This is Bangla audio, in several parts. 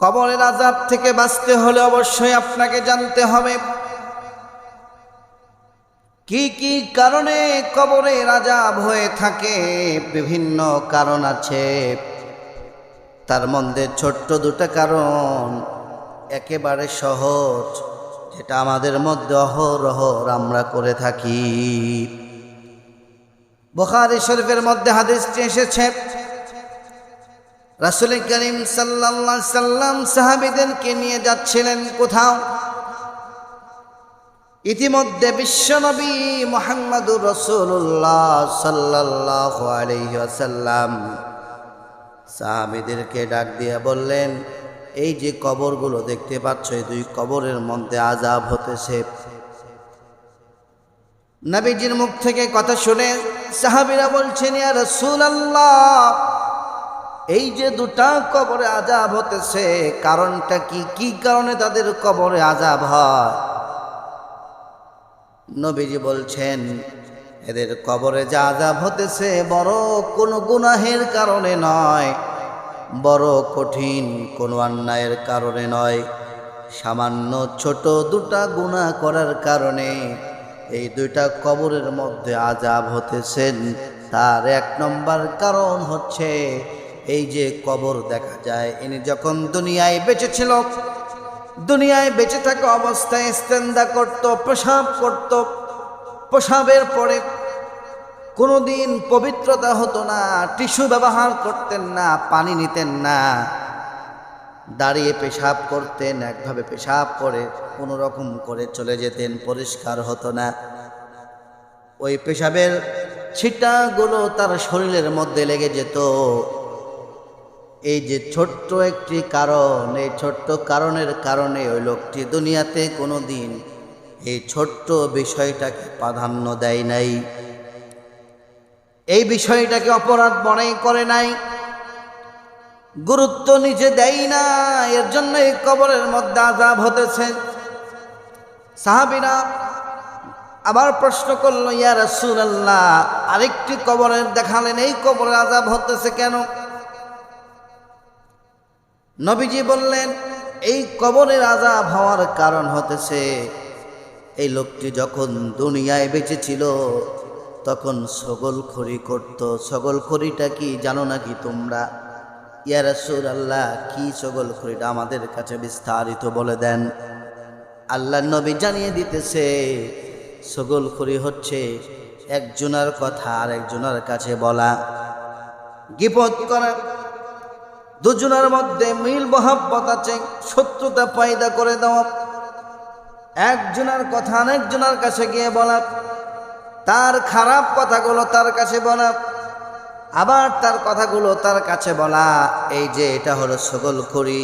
কবরের আজাব থেকে বাঁচতে হলে অবশ্যই আপনাকে জানতে হবে, কি কি কারণে কবরের আজাব হয়ে থাকে, বিভিন্ন কারণ আছে। তার মধ্যে ছোট্ট দুটো কারণ, একেবারে সহজ, যেটা আমাদের মধ্যে অহরহর আমরা করে থাকি। বুখারী শরীফের মধ্যে হাদিসটি এসেছে রাসুল করিম আলাইহি সাল্লাম সাহাবীদেরকে নিয়ে যাচ্ছিলেন কোথাও? ইতিমধ্যে বিশ্বনবী মোহাম্মদুর রসুল্লাহ সাল্লাল্লাহু আলাইহি ওয়াসাল্লাম সাহাবীদেরকে ডাক দিয়ে বললেন, এই যে কবরগুলো দেখতে পাচ্ছ, এই দুই কবরের মধ্যে আজাব হতেছে। নবীজির মুখ থেকে কথা শুনে সাহাবীরা বলছেন, ইয়া রাসূলুল্লাহ এই যে দুটা কবরে আজাব হতেছে, কারণটা কি? কি কারণে তাদের কবরে আজাব হয়? নবীজি বলছেন, এদের কবরে যা আজাব হতেছে বড় কোনো গুনাহের কারণে নয়, বড় কঠিন কোনো অন্যায়ের কারণে নয়, সামান্য ছোট দুটা গুনাহ করার কারণে এই দুইটা কবরের মধ্যে আজাব হতেছেন তার এক নম্বর কারণ হচ্ছে এই যে কবর দেখা যায়, ইনি যখন দুনিয়ায় বেঁচে ছিল, দুনিয়ায় বেঁচে থাকা অবস্থায় স্তেন্দা করত, প্রসাব করত। প্রসাবের পরে কোনোদিন পবিত্রতা হতো না, টিস্যু ব্যবহার করতেন না, পানি নিতেন না। দাঁড়িয়ে পেশাব করতেন, একভাবে পেশাব করে, কোনো রকম করে চলে যেতেন, পরিষ্কার হতো না। ওই পেশাবের ছিটাগুলো তার শরীরের মধ্যে লেগে যেত। এই যে ছোট্ট একটি কারণ, এই ছোট্ট কারণের কারণে ওই লোকটি দুনিয়াতে কোনো দিন এই ছোট্ট বিষয়টাকে প্রাধান্য দেয় নাই। এই বিষয়টাকে অপরাধ মনেই করে নাই, গুরুত্ব নিজে দেয় না, এর জন্য এই কবরের মধ্যে আজাব হতেছে। সাহাবিরা আবার প্রশ্ন করল, ইয়া রাসূলুল্লাহ, আরেকটি কবরের দেখালেন, এই কবরের আজাব হতেছে কেন? নবীজি বললেন, এই কবরের আজাব হওয়ার কারণ হতেছে, এই লোকটি যখন দুনিয়ায় বেঁচে ছিল, তখন করতো। সগল খড়িটা কি জানো নাকি তোমরা? ইয়া রাসূল আল্লাহ কি সগল খড়িটা আমাদের কাছে বিস্তারিত বলে দেন। আল্লাহ নবী জানিয়ে দিতেছে, সগল খড়ি হচ্ছে একজনের কথা আর একজনের কাছে বলা। গিপত করা দুজনের মধ্যে মিল মহাব্বত আছে, শত্রুতা পয়দা করে দেওয়া একজনের কথা আরেকজনের কাছে গিয়ে বলা, তার খারাপ কথাগুলো তার কাছে বলা, আবার তার কথাগুলো তার কাছে বলা, এই যে এটা হলো সগল করি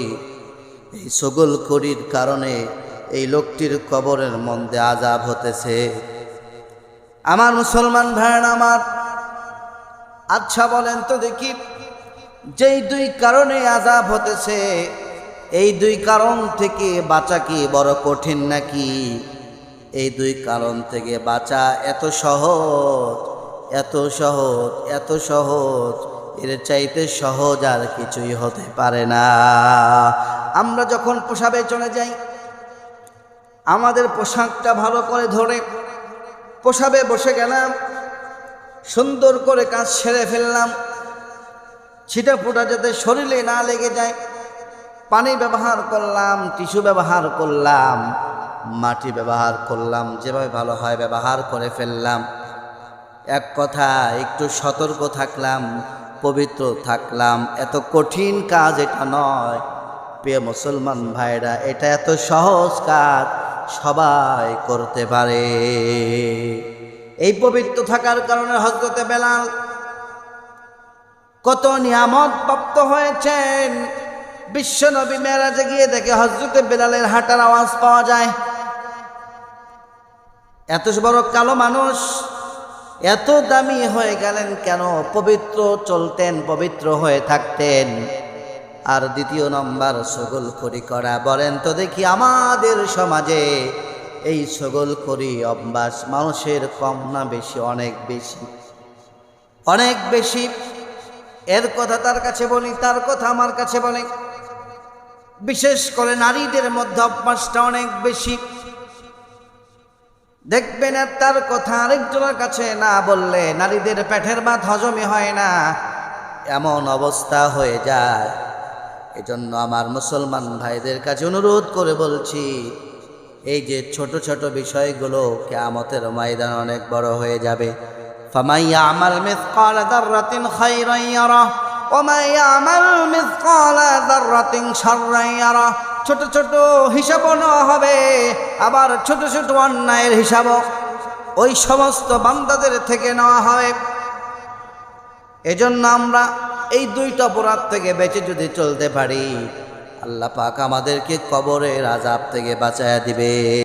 এই সগল করির কারণে এই লোকটির কবরের মধ্যে আজাব হতেছে। আমার মুসলমান ভাইয়ের আমার আচ্ছা বলেন তো দেখি যেই দুই কারণে আজাব হতেছে, এই দুই কারণ থেকে বাঁচা কি বড় কঠিন নাকি? এই দুই কারণ থেকে বাঁচা এত সহজ এত সহজ এত সহজ, এর চাইতে সহজ আর কিছুই হতে পারে না। আমরা যখন পোশাবে চলে যাই, আমাদের পোশাকটা ভালো করে ধরে, পোশাবে বসে গেলাম, সুন্দর করে কাজ সেরে ফেললাম ছিটা ফোটা যাতে শরীরে না লেগে যায়। পানি ব্যবহার করলাম, টিস্যু ব্যবহার করলাম, মাটি ব্যবহার করলাম, যেভাবে ভালো হয় ব্যবহার করে ফেললাম। এক কথা একটু সতর্ক থাকলাম, পবিত্র থাকলাম। এত কঠিন কাজ এটা নয়। প্রিয় মুসলমান ভাইরা, এটা এত সহজ কাজ সবাই করতে পারে। এই পবিত্র থাকার কারণে হজরতে বেলাল কত নিয়ামত প্রাপ্ত হয়েছেন। বিশ্বনবী মেরাজে গিয়ে দেখে হজরতে বেলালের হাঁটার আওয়াজ পাওয়া যায়। এত বড় কালো মানুষ, এত দামি হয়ে গেলেন কেন? পবিত্র চলতেন, পবিত্র হয়ে থাকতেন। আর দ্বিতীয় নম্বর, সগল খড়ি করা। বলেন তো দেখি আমাদের সমাজে এই সগল খড়ি অভ্যাস মানুষের কম না বেশি? অনেক বেশি। অনেক বেশি। এর কথা তার কাছে বলি, তার কথা আমার কাছে বলে। বিশেষ করে নারীদের মধ্যে অভ্যাসটা অনেক বেশি। দেখবেন আর তার কথা আরেকজনের কাছে না বললে নারীদের পেটের ভাত হজমই হয় না। এমন অবস্থা হয়ে যায়। এজন্য আমার মুসলমান ভাইদের কাছে অনুরোধ করে বলছি, এই যে ছোট ছোট বিষয়গুলো কেয়ামতের ময়দান অনেক বড় হয়ে যাবে। ফামাইয়া আমাল মিসকাল দাররাতিন খাইরান ইয়ারা ওমা ইয়ামাল মিসকাল দাররাতিন শাররান ইয়ারা ছোট ছোট হিসাবও নেওয়া হবে, আবার ছোট ছোট অন্যায়ের হিসাবও ওই সমস্ত বান্দাদের থেকে নেওয়া হবে। এজন্য আমরা এই দুইটা অপরাধ থেকে বেঁচে যদি চলতে পারি, আল্লাহ পাক আমাদেরকে কবরের আজাব থেকে বাঁচায়া দিবে।